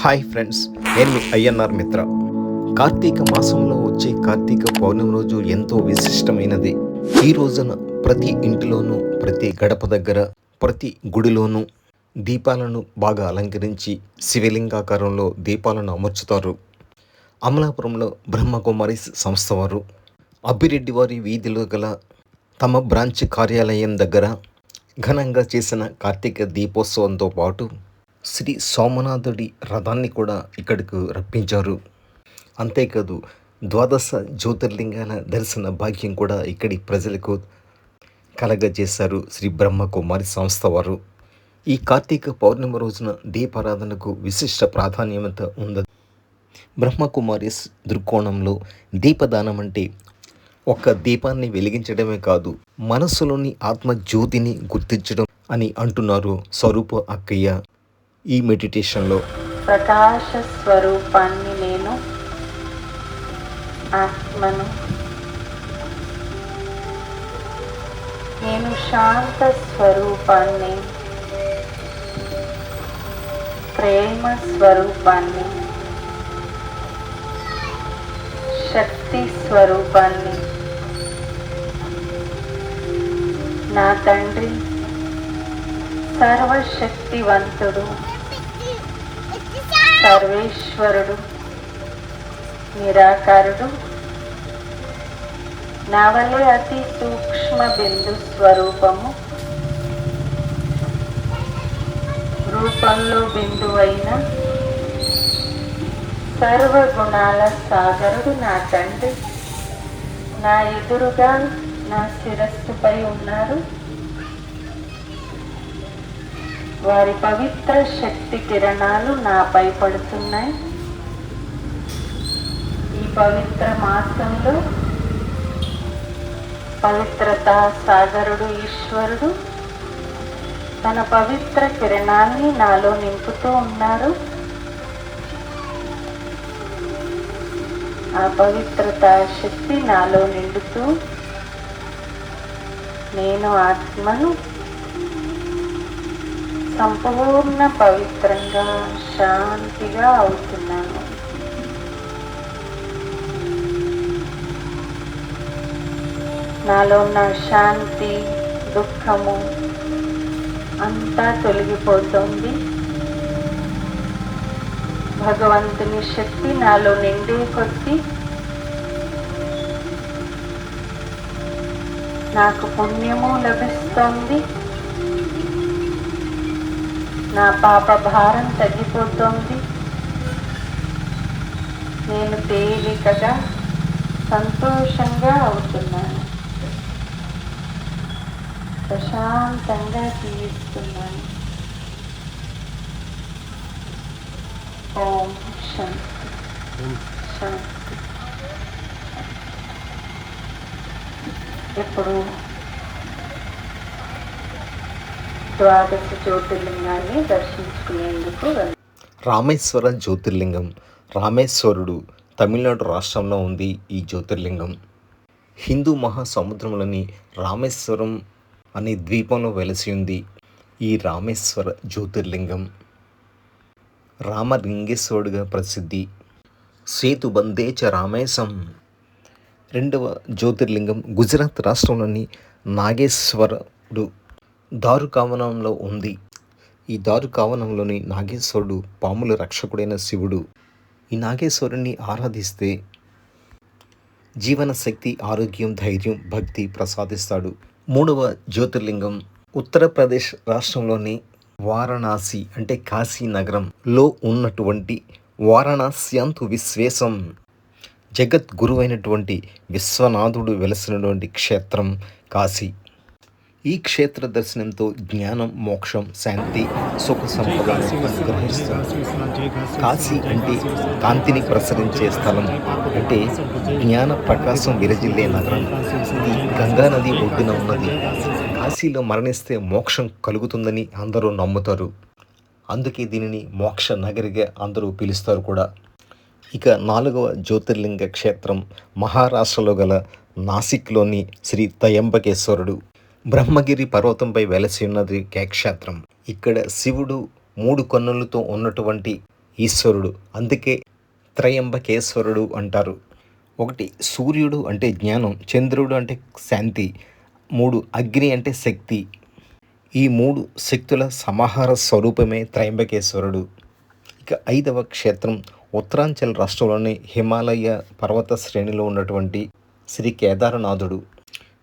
Hi friends నేను మీ INR మిత్ర. కార్తీక మాసంలో వచ్చే కార్తీక పౌర్ణమి రోజు ఎంతో విశిష్టమైనది. ఈ రోజున ప్రతి ఇంటిలోనూ ప్రతి గడప దగ్గర ప్రతి గుడిలోనూ దీపాలను బాగా అలంకరించి శివలింగాకారంలో దీపాలను అమర్చుతారు. అమలాపురంలో బ్రహ్మకుమారి సంస్థ వారు అబ్బిరెడ్డి వారి వీధిలో గల తమ బ్రాంచ్ కార్యాలయం దగ్గర ఘనంగా చేసిన కార్తీక దీపోత్సవంతో పాటు శ్రీ సోమనాథుడి రథాన్ని కూడా ఇక్కడికి రప్పించారు. అంతేకాదు ద్వాదశ జ్యోతిర్లింగాల దర్శన భాగ్యం కూడా ఇక్కడి ప్రజలకు కలగజేశారు శ్రీ బ్రహ్మకుమారి సంస్థ వారు. ఈ కార్తీక పౌర్ణమి రోజున దీపారాధనకు విశిష్ట ప్రాధాన్యత ఉంది బ్రహ్మకుమారి దృక్కోణంలో దీపదానం అంటే ఒక్క దీపాన్ని వెలిగించడమే కాదు మనస్సులోని ఆత్మజ్యోతిని గుర్తించడం అని అంటున్నారు స్వరూప అక్కయ్య. ఈ మెడిటేషన్లో. ప్రకాశ స్వరూపాన్ని నేను ఆత్మను నేను శాంత స్వరూపాన్ని ప్రేమ స్వరూపాన్ని శక్తి స్వరూపాన్ని నా తండ్రి సర్వశక్తివంతుడు సర్వేశ్వరుడు నిరాకారుడు. నా వలె అతి సూక్ష్మ బిందు స్వరూపము. రూపంలో బిందువైన సర్వగుణాల సాగరుడు నా తండ్రి. నా ఎదురుగా నా శిరస్సుపై ఉన్నారు. వారి పవిత్ర శక్తి కిరణాలు నాపై పడుతున్నాయి. ఈ పవిత్ర మాసంలో పవిత్రత సాగరుడు ఈశ్వరుడు తన పవిత్ర కిరణాన్ని నాలో నింపుతూ ఉన్నారు. ఆ పవిత్రత శక్తి నాలో నిండుతూ నేను ఆత్మను సంపూర్ణ పవిత్రంగా శాంతిగా అవుతున్నాను. నాలో ఉన్న శాంతి దుఃఖము అంతా తొలగిపోతుంది. భగవంతుని శక్తి నాలో నిండే కొద్దీ నాకు పుణ్యము లభిస్తోంది. నా పాప భారం తగ్గిపోతోంది. నేను తేలికగా సంతోషంగా అవుతున్నాను. ప్రశాంతంగా జీవిస్తున్నాను. ఓం శాంతి. శాంతి. ఎప్పుడు ద్వాదశ జ్యోతిర్లింగాన్ని దర్శించుకునేందుకు రామేశ్వర జ్యోతిర్లింగం. రామేశ్వరుడు తమిళనాడు రాష్ట్రంలో ఉంది ఈ జ్యోతిర్లింగం. హిందూ మహాసముద్రంలోని రామేశ్వరం అనే ద్వీపంలో వెలసి ఉంది ఈ రామేశ్వర జ్యోతిర్లింగం. రామలింగేశ్వరుడుగా ప్రసిద్ధి. సేతు బందేచ రామేశం. రెండవ జ్యోతిర్లింగం గుజరాత్ రాష్ట్రంలోని నాగేశ్వరుడు దారుకావనంలో ఉంది. ఈ దారుకావనంలోని నాగేశ్వరుడు పాముల రక్షకుడైన శివుడు. ఈ నాగేశ్వరుని ఆరాధిస్తే జీవన శక్తి ఆరోగ్యం ధైర్యం భక్తి ప్రసాదిస్తాడు. మూడవ జ్యోతిర్లింగం ఉత్తరప్రదేశ్ రాష్ట్రంలోని వారణాసి అంటే కాశీ నగరంలో ఉన్నటువంటి వారణాస్యాంతు విశ్వేశం. జగద్గురువైనటువంటి విశ్వనాథుడు వెలసినటువంటి క్షేత్రం కాశీ. ఈ క్షేత్ర దర్శనంతో జ్ఞానం మోక్షం శాంతి సుఖ సంపదలను అనుగ్రహిస్తుంది కాశీ అంటే కాంతిని ప్రసరించే స్థలం. అంటే జ్ఞాన ప్రకాశం విరజిల్లే నగరం. ఇది గంగా నది ఒడ్డున ఉన్నది. కాశీలో మరణిస్తే మోక్షం కలుగుతుందని అందరూ నమ్ముతారు. అందుకే దీనిని మోక్ష నగరిగా అందరూ పిలుస్తారు కూడా. ఇక నాలుగవ జ్యోతిర్లింగ క్షేత్రం మహారాష్ట్రలో గల నాసిక్లోని శ్రీ తయంబకేశ్వరుడు బ్రహ్మగిరి పర్వతంపై వెలసి ఉన్నది క్షేత్రం ఇక్కడ శివుడు మూడు కన్నులతో ఉన్నటువంటి ఈశ్వరుడు. అందుకే త్రయంబకేశ్వరుడు అంటారు. ఒకటి సూర్యుడు అంటే జ్ఞానం చంద్రుడు అంటే శాంతి మూడు అగ్ని అంటే శక్తి. ఈ మూడు శక్తుల సమాహార స్వరూపమే త్రయంబకేశ్వరుడు. ఇక ఐదవ క్షేత్రం ఉత్తరాంచల్ రాష్ట్రంలోని హిమాలయ పర్వత శ్రేణిలో ఉన్నటువంటి శ్రీ కేదారనాథుడు.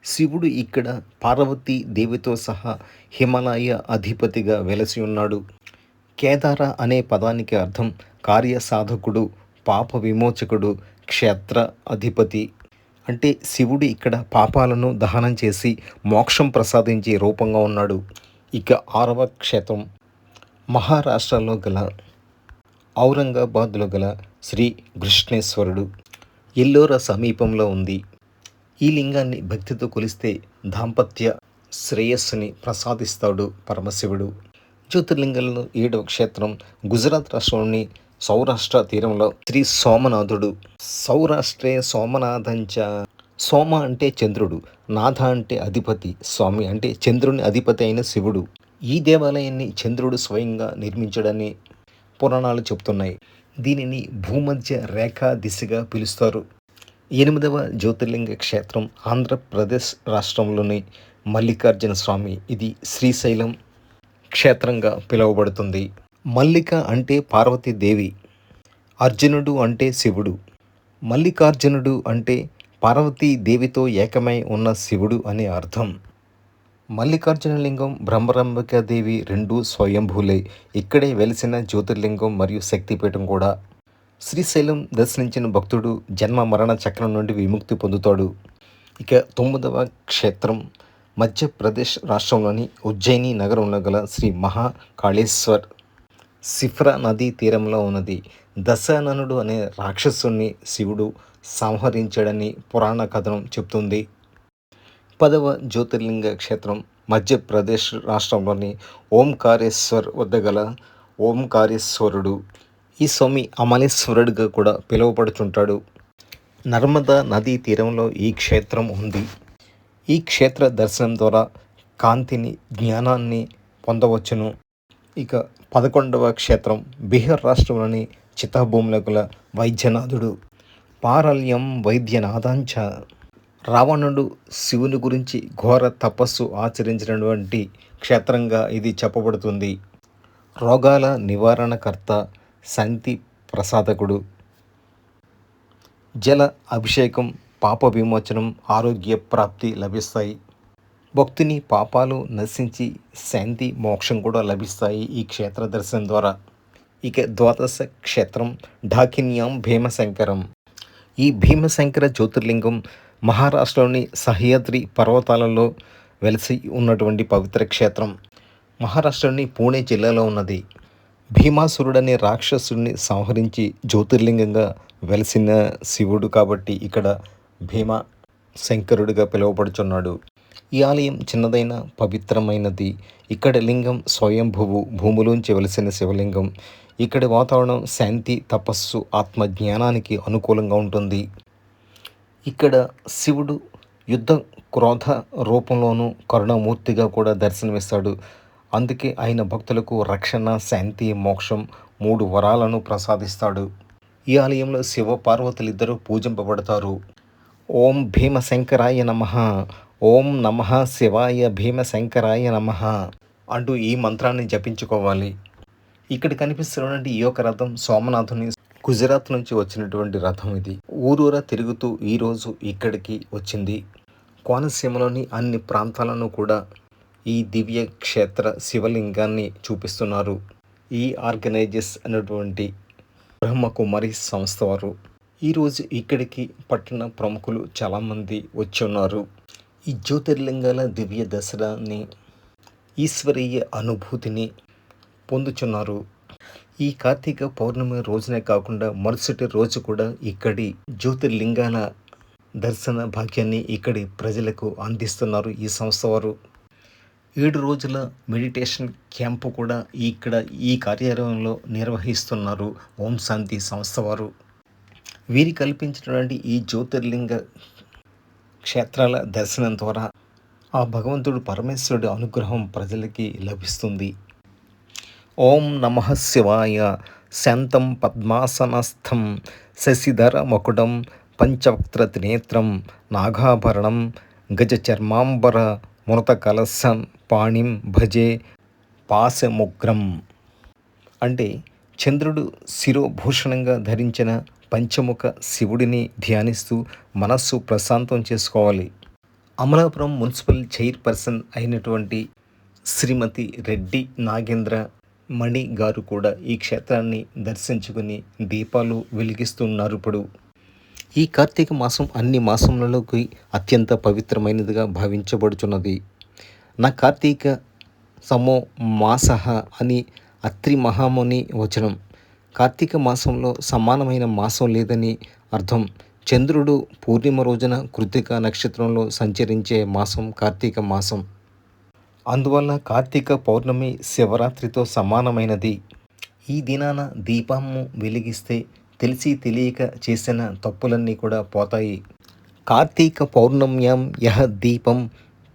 శివుడు ఇక్కడ పార్వతీ దేవితో సహా హిమాలయ అధిపతిగా వెలసి ఉన్నాడు. కేదార అనే పదానికి అర్థం కార్యసాధకుడు పాప విమోచకుడు క్షేత్ర అధిపతి. అంటే శివుడు ఇక్కడ పాపాలను దహనం చేసి మోక్షం ప్రసాదించే రూపంగా ఉన్నాడు. ఇక ఆరవ క్షేత్రం. మహారాష్ట్రలో గల ఔరంగాబాద్లో గల శ్రీ కృష్ణేశ్వరుడు. ఎల్లోర సమీపంలో ఉంది. ఈ లింగాన్ని భక్తితో కొలిస్తే దాంపత్య శ్రేయస్సుని ప్రసాదిస్తాడు పరమశివుడు. జ్యోతిర్లింగాలను ఏడవ క్షేత్రం గుజరాత్ రాష్ట్రంలోని సౌరాష్ట్ర తీరంలో శ్రీ సోమనాథుడు. సౌరాష్ట్రే సోమనాథంచ. సోమ అంటే చంద్రుడు నాథ అంటే అధిపతి స్వామి అంటే చంద్రుని అధిపతి అయిన శివుడు. ఈ దేవాలయాన్ని చంద్రుడు స్వయంగా నిర్మించడని పురాణాలు చెప్తున్నాయి. దీనిని భూమధ్య రేఖా దిశగా పిలుస్తారు. ఎనిమిదవ జ్యోతిర్లింగ క్షేత్రం ఆంధ్రప్రదేశ్ రాష్ట్రంలోని మల్లికార్జున స్వామి. ఇది శ్రీశైలం క్షేత్రంగా పిలువబడుతుంది. మల్లిక అంటే పార్వతీదేవి అర్జునుడు అంటే శివుడు. మల్లికార్జునుడు అంటే పార్వతీదేవితో ఏకమై ఉన్న శివుడు అనే అర్థం. మల్లికార్జునలింగం బ్రహ్మరంబిక దేవి రెండు స్వయంభూలే. ఇక్కడే వెలిసిన జ్యోతిర్లింగం మరియు శక్తిపీఠం కూడా శ్రీశైలం దర్శించిన భక్తుడు జన్మ మరణ చక్రం నుండి విముక్తి పొందుతాడు. ఇక తొమ్మిదవ క్షేత్రం మధ్యప్రదేశ్ రాష్ట్రంలోని ఉజ్జయిని నగరంలో గల శ్రీ మహాకాళేశ్వర్ సిఫ్రా నదీ తీరంలో ఉన్నది. దశాననుడు అనే రాక్షసుని శివుడు సంహరించాడని పురాణ కథనం చెప్తుంది పదవ జ్యోతిర్లింగ క్షేత్రం మధ్యప్రదేశ్ రాష్ట్రంలోని ఓంకారేశ్వర్ వద్ద గల ఓంకారేశ్వరుడు. ఈ స్వామి అమలేశ్వరుడిగా కూడా పిలువబడుచుంటాడు. నర్మదా నదీ తీరంలో ఈ క్షేత్రం ఉంది. ఈ క్షేత్ర దర్శనం ద్వారా కాంతిని జ్ఞానాన్ని పొందవచ్చును. ఇక పదకొండవ క్షేత్రం బీహార్ రాష్ట్రంలోని చితాభూమిలో గల వైద్యనాథుడు. పారల్యం వైద్యనాథాంచ రావణుడు శివుని గురించి ఘోర తపస్సు ఆచరించినటువంటి క్షేత్రంగా ఇది చెప్పబడుతుంది. రోగాల నివారణకర్త శాంతి ప్రసాదకుడు. జల అభిషేకం పాప విమోచనం ఆరోగ్య ప్రాప్తి లభిస్తాయి. భక్తుని పాపాలు నశించి శాంతి మోక్షం కూడా లభిస్తాయి ఈ క్షేత్ర దర్శనం ద్వారా. ఇక ద్వాదశ క్షేత్రం ఢాకిన్యాం భీమశంకరం. ఈ భీమశంకర జ్యోతిర్లింగం మహారాష్ట్రలోని సహ్యాద్రి పర్వతాలలో వెలసి ఉన్నటువంటి పవిత్ర క్షేత్రం. మహారాష్ట్రలోని పూణే జిల్లాలో ఉన్నది. భీమాసురుడనే రాక్షసుడిని సంహరించి జ్యోతిర్లింగంగా వెలిసిన శివుడు కాబట్టి ఇక్కడ భీమ శంకరుడిగా పిలువబడుచున్నాడు. ఈ ఆలయం చిన్నదైన పవిత్రమైనది. ఇక్కడ లింగం స్వయంభువు భూమిలోంచి వెలిసిన శివలింగం. ఇక్కడి వాతావరణం శాంతి తపస్సు ఆత్మ జ్ఞానానికి అనుకూలంగా ఉంటుంది. ఇక్కడ శివుడు యుద్ధ క్రోధ రూపంలోనూ కరుణమూర్తిగా కూడా దర్శనమిస్తాడు. అందుకే ఆయన భక్తులకు రక్షణ శాంతి మోక్షం మూడు వరాలను ప్రసాదిస్తాడు. ఈ ఆలయంలో శివ పార్వతులిద్దరూ పూజింపబడతారు. ఓం భీమశంకరాయ నమ. ఓం నమ శివాయ భీమశంకరాయ నమ అంటూ ఈ మంత్రాన్ని జపించుకోవాలి. ఇక్కడ కనిపిస్తున్నటువంటి ఈ యొక్క రథం సోమనాథుని గుజరాత్ నుంచి వచ్చినటువంటి రథం ఇది. ఊరూరా తిరుగుతూ ఈరోజు ఇక్కడికి వచ్చింది. కోనసీమలోని అన్ని ప్రాంతాలను కూడా ఈ దివ్య క్షేత్ర శివలింగాన్ని చూపిస్తున్నారు. ఈ ఆర్గనైజర్స్ అనేటువంటి బ్రహ్మకుమారి సంస్థ వారు. ఈరోజు ఇక్కడికి పట్టణ ప్రముఖులు చాలామంది వచ్చి ఉన్నారు. ఈ జ్యోతిర్లింగాల దివ్య దసరాని ఈశ్వరీయ అనుభూతిని పొందుచున్నారు. ఈ కార్తీక పౌర్ణమి రోజునే కాకుండా మరుసటి రోజు కూడా ఇక్కడి జ్యోతిర్లింగాల దర్శన భాగ్యాన్ని ఇక్కడి ప్రజలకు అందిస్తున్నారు ఈ సంస్థ వారు. ఏడు రోజుల మెడిటేషన్ క్యాంపు కూడా ఇక్కడ ఈ కార్యాలయంలో నిర్వహిస్తున్నారు. ఓం శాంతి సంస్థ వారు. వీరి కల్పించినటువంటి ఈ జ్యోతిర్లింగ క్షేత్రాల దర్శనం ద్వారా ఆ భగవంతుడు పరమేశ్వరుడి అనుగ్రహం ప్రజలకి లభిస్తుంది. ఓం నమ శివాయ. శాంతం పద్మాసనస్థం. శశిధర మకుడం పంచవక్త్ర త్రినేత్రం. నాగాభరణం. గజచర్మాంబర మునత కలశం. పాణిం భజే పాశముగ్రం. అంటే చంద్రుడు శిరోభూషణంగా ధరించిన పంచముఖ శివుడిని ధ్యానిస్తూ మనస్సు ప్రశాంతం చేసుకోవాలి. అమలాపురం మున్సిపల్ చైర్పర్సన్ అయినటువంటి శ్రీమతి రెడ్డి నాగేంద్ర మణి గారు కూడా ఈ క్షేత్రాన్ని దర్శించుకుని దీపాలు వెలిగిస్తున్నారు ఇప్పుడు. ఈ కార్తీక మాసం అన్ని మాసములలోకి అత్యంత పవిత్రమైనదిగా భావించబడుచున్నది. నా కార్తీక సమో మాస అని అత్రి మహాముని వచనం. కార్తీక మాసంలో సమానమైన మాసం లేదని అర్థం. చంద్రుడు పూర్ణిమ రోజున కృతిక నక్షత్రంలో సంచరించే మాసం కార్తీక మాసం. అందువల్ల కార్తీక పౌర్ణమి శివరాత్రితో సమానమైనది. ఈ దినాన దీపము వెలిగిస్తే తెలిసి తెలియక చేసిన తప్పులన్నీ కూడా పోతాయి. కార్తీక పౌర్ణమ్యం యహ దీపం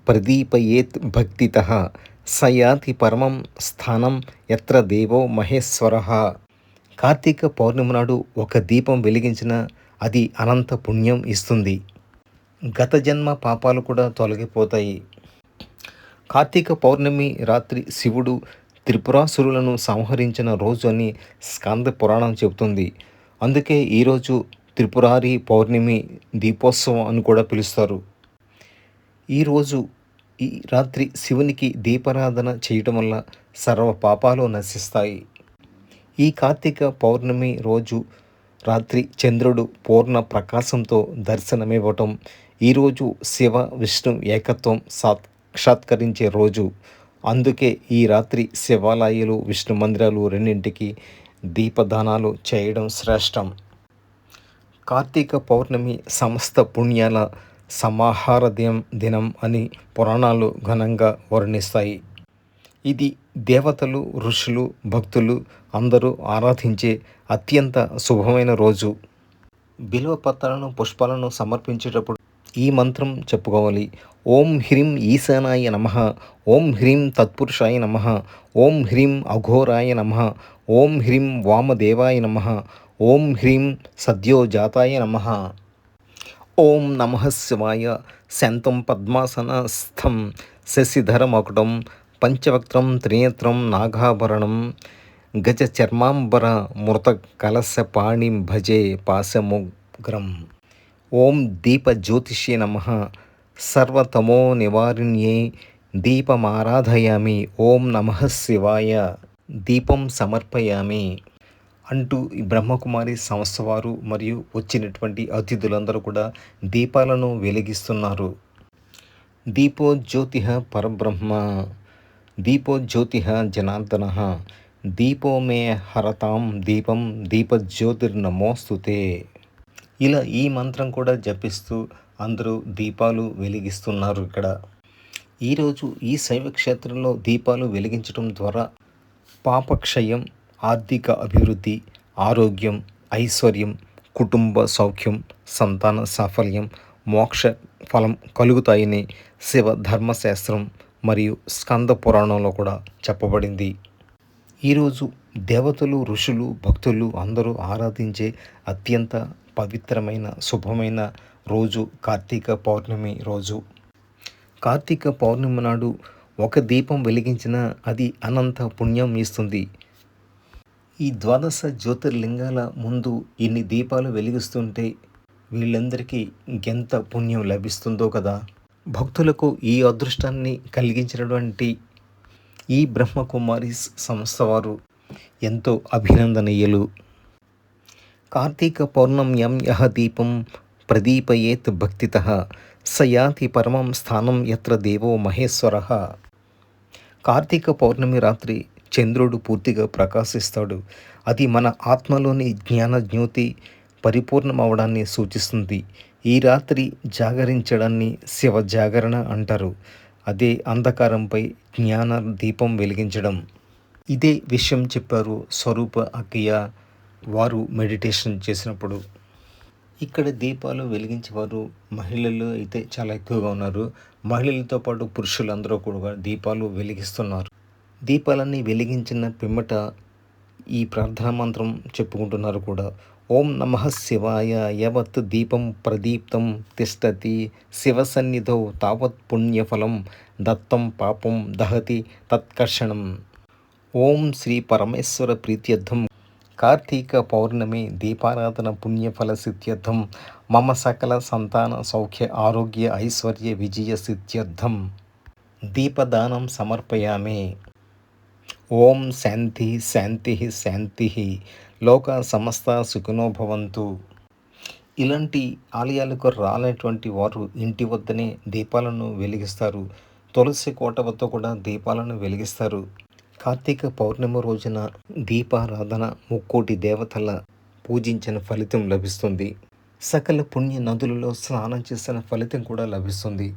ప్రదీపయేత్ భక్తిత సయాతి పరమం స్థానం ఎత్ర దేవో మహేశ్వర. కార్తీక పౌర్ణమి నాడు ఒక దీపం వెలిగించిన అది అనంత పుణ్యం ఇస్తుంది. గత జన్మ పాపాలు కూడా తొలగిపోతాయి. కార్తీక పౌర్ణమి రాత్రి శివుడు త్రిపురాసురులను సంహరించిన రోజు అని స్కంద పురాణం చెబుతుంది. అందుకే ఈరోజు త్రిపురారి పౌర్ణమి దీపోత్సవం అని కూడా పిలుస్తారు. ఈరోజు ఈ రాత్రి శివునికి దీపారాధన చేయటం వల్ల సర్వ పాపాలు నశిస్తాయి. ఈ కార్తీక పౌర్ణమి రోజు రాత్రి చంద్రుడు పూర్ణ ప్రకాశంతో దర్శనమివ్వటం ఈరోజు శివ విష్ణు ఏకత్వం సాక్షాత్కరించే రోజు. అందుకే ఈ రాత్రి శివాలయాలు విష్ణు మందిరాలు రెండింటికి దీపదానాలు చేయడం శ్రేష్టం. కార్తీక పౌర్ణమి సమస్త పుణ్యాల సమాహార దినం దినం అని పురాణాలు ఘనంగా వర్ణిస్తాయి. ఇది దేవతలు ఋషులు భక్తులు అందరూ ఆరాధించే అత్యంత శుభమైన రోజు. బిల్వ పత్రాలను పుష్పాలను సమర్పించేటప్పుడు ఈ మంత్రం చెప్పుకోవాలి. ఓం హ్రీం ఈశానాయ నమ ఓం హ్రీం తత్పురుషాయ నమ ఓం హ్రీం అఘోరాయ నమ ఓం హ్రీం వామదేవాయ నమ ఓం హ్రీం సద్యోజాతాయ నమ. ఓం నమ శివాయ శాంతం పద్మాసనస్థం. శశిధరమకుటం. పంచవక్త్రం త్రినేత్రం నాగాభరణం. గజ చర్మాంబర మృత కలశ పాణిం భజే పాశముగ్రం. ఓం దీప జ్యోతిష్యే నమ. సర్వతమో నివారిణ్యే దీపమారాధయామి. ఓం నమ శివాయ దీపం సమర్పయామి. అంటూ ఈ బ్రహ్మకుమారి సంస్థ వారు మరియు వచ్చినటువంటి అతిథులందరూ కూడా దీపాలను వెలిగిస్తున్నారు. దీపోజ్యోతి పరబ్రహ్మ దీపో జనార్దన దీపో మే హరతాం దీపం దీపజ్యోతిర్నమోస్తుతే. ఇలా ఈ మంత్రం కూడా జపిస్తూ అందరూ దీపాలు వెలిగిస్తున్నారు ఇక్కడ. ఈరోజు ఈ శైవ క్షేత్రంలో దీపాలు వెలిగించడం ద్వారా పాపక్షయం ఆర్థిక అభివృద్ధి ఆరోగ్యం ఐశ్వర్యం కుటుంబ సౌఖ్యం సంతాన సాఫల్యం మోక్ష ఫలం కలుగుతాయని శివ ధర్మశాస్త్రం మరియు స్కంద పురాణంలో కూడా చెప్పబడింది. ఈరోజు దేవతలు ఋషులు భక్తులు అందరూ ఆరాధించే అత్యంత పవిత్రమైన శుభమైన రోజు కార్తీక పౌర్ణమి రోజు. కార్తీక పౌర్ణమి నాడు ఒక దీపం వెలిగించిన అది అనంత పుణ్యం ఇస్తుంది. ఈ ద్వాదశ జ్యోతిర్లింగాల ముందు ఇన్ని దీపాలు వెలిగిస్తుంటే వీళ్ళందరికీ ఎంత పుణ్యం లభిస్తుందో కదా? భక్తులకు ఈ అదృష్టాన్ని కలిగించినటువంటి ఈ బ్రహ్మకుమారి సంస్థ వారు ఎంతో అభినందనీయులు. కార్తీక పౌర్ణమ్యం యహ దీపం ప్రదీపయేత్ భక్తిత సయాతి పరమం స్థానం ఎత్ర దేవో మహేశ్వర. కార్తీక పౌర్ణమి రాత్రి చంద్రుడు పూర్తిగా ప్రకాశిస్తాడు. అది మన ఆత్మలోని జ్ఞాన జ్యోతి పరిపూర్ణమవడాన్ని సూచిస్తుంది. ఈ రాత్రి జాగరించడాన్ని శివ జాగరణ అంటారు. అదే అంధకారంపై జ్ఞాన దీపం వెలిగించడం. ఇదే విషయం చెప్పారు స్వరూప అక్కయ్య వారు మెడిటేషన్ చేసినప్పుడు. ఇక్కడ దీపాలు వెలిగించేవారు మహిళలు అయితే చాలా ఎక్కువగా ఉన్నారు. మహిళలతో పాటు పురుషులందరూ కూడా దీపాలు వెలిగిస్తున్నారు. దీపాలన్నీ వెలిగించిన పిమ్మట ఈ ప్రార్థనా మంత్రం చెప్పుకుంటున్నారు కూడా. ఓం నమ శివాయ యవత్ దీపం ప్రదీప్తం తిష్టతి శివ సన్నిధౌ తావత్ పుణ్యఫలం దత్తం పాపం దహతి తత్కర్షణం. ఓం శ్రీ పరమేశ్వర ప్రీత్యర్థం కార్తీక పౌర్ణమి దీపారాధన పుణ్యఫల సిద్ధ్యర్థం మమ సకల సంతాన సౌఖ్య ఆరోగ్య ఐశ్వర్య విజయ సిద్ధ్యర్థం. దీపదానం సమర్పయామి. ఓం శాంతి శాంతి శాంతి లోక సమస్త సుఖినోభవంతు ఇలాంటి ఆలయాలకు రాలేటువంటి వారు ఇంటి వద్దనే దీపాలను వెలిగిస్తారు. తులసి కోట వద్ద కూడా దీపాలను వెలిగిస్తారు. కార్తీక పౌర్ణమి రోజున దీపారాధన ముక్కోటి దేవతల పూజించిన ఫలితం లభిస్తుంది. సకల పుణ్య నదులలో స్నానం చేసిన ఫలితం కూడా లభిస్తుంది.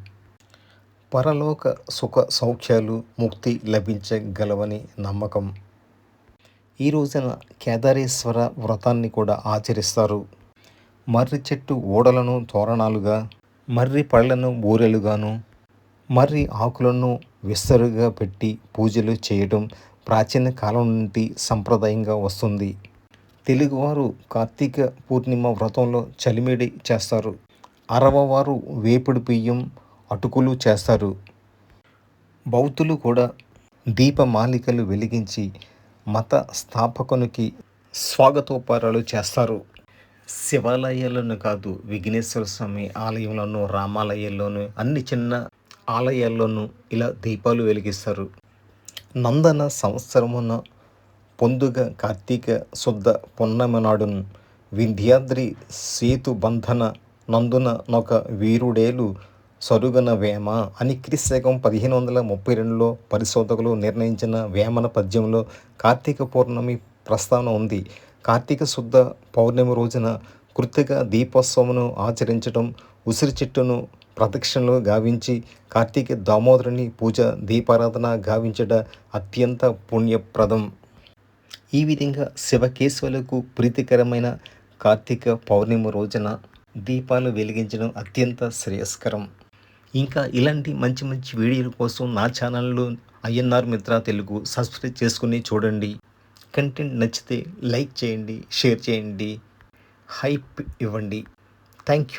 పరలోక సుఖ సౌఖ్యాలు ముక్తి లభించగలవని నమ్మకం. ఈ రోజున కేదారేశ్వర వ్రతాన్ని కూడా ఆచరిస్తారు. మర్రి చెట్టు ఓడలను తోరణాలుగా మర్రి పళ్ళను బూరెలుగాను మర్రి ఆకులను విస్తరుగా పెట్టి పూజలు చేయడం ప్రాచీన కాలం నుండి సంప్రదాయంగా వస్తుంది. తెలుగువారు కార్తీక పూర్ణిమ వ్రతంలో చలిమిడి చేస్తారు. అరవవారు వేపుడు బియ్యం అటుకులు చేస్తారు. బౌద్ధులు కూడా దీపమాలికలు వెలిగించి మత స్థాపకునికి స్వాగతోపారాలు చేస్తారు. శివాలయాలను కాదు విఘ్నేశ్వర స్వామి ఆలయంలోనూ రామాలయాల్లోనూ అన్ని చిన్న ఆలయాల్లోనూ ఇలా దీపాలు వెలిగిస్తారు. నందన సంవత్సరమున పొందుగ కార్తీక శుద్ధ పున్నమి నాడును వింధ్యాద్రి సేతు బంధన నందున నొక వీరుడేలు సరుగన వేమ అని క్రిశకం పదిహేను వందల ముప్పై రెండులో పరిశోధకులు నిర్ణయించిన వేమన పద్యంలో కార్తీక పౌర్ణమి ప్రస్తావన ఉంది. కార్తీక శుద్ధ పౌర్ణమి రోజున కృతిక దీపోత్సవమును ఆచరించడం ఉసిరి చెట్టును ప్రదక్షిణలు గావించి కార్తీక దామోదరుని పూజ దీపారాధన గావించట అత్యంత పుణ్యప్రదం. ఈ విధంగా శివకేశవులకు ప్రీతికరమైన కార్తీక పౌర్ణమి రోజున దీపాలు వెలిగించడం అత్యంత శ్రేయస్కరం. ఇంకా ఇలాంటి మంచి మంచి వీడియోల కోసం నా ఛానల్లో ఐఎన్ఆర్ మిత్ర తెలుగు సబ్స్క్రైబ్ చేసుకుని చూడండి. కంటెంట్ నచ్చితే లైక్ చేయండి షేర్ చేయండి. హైప్ ఇవ్వండి. Thank you.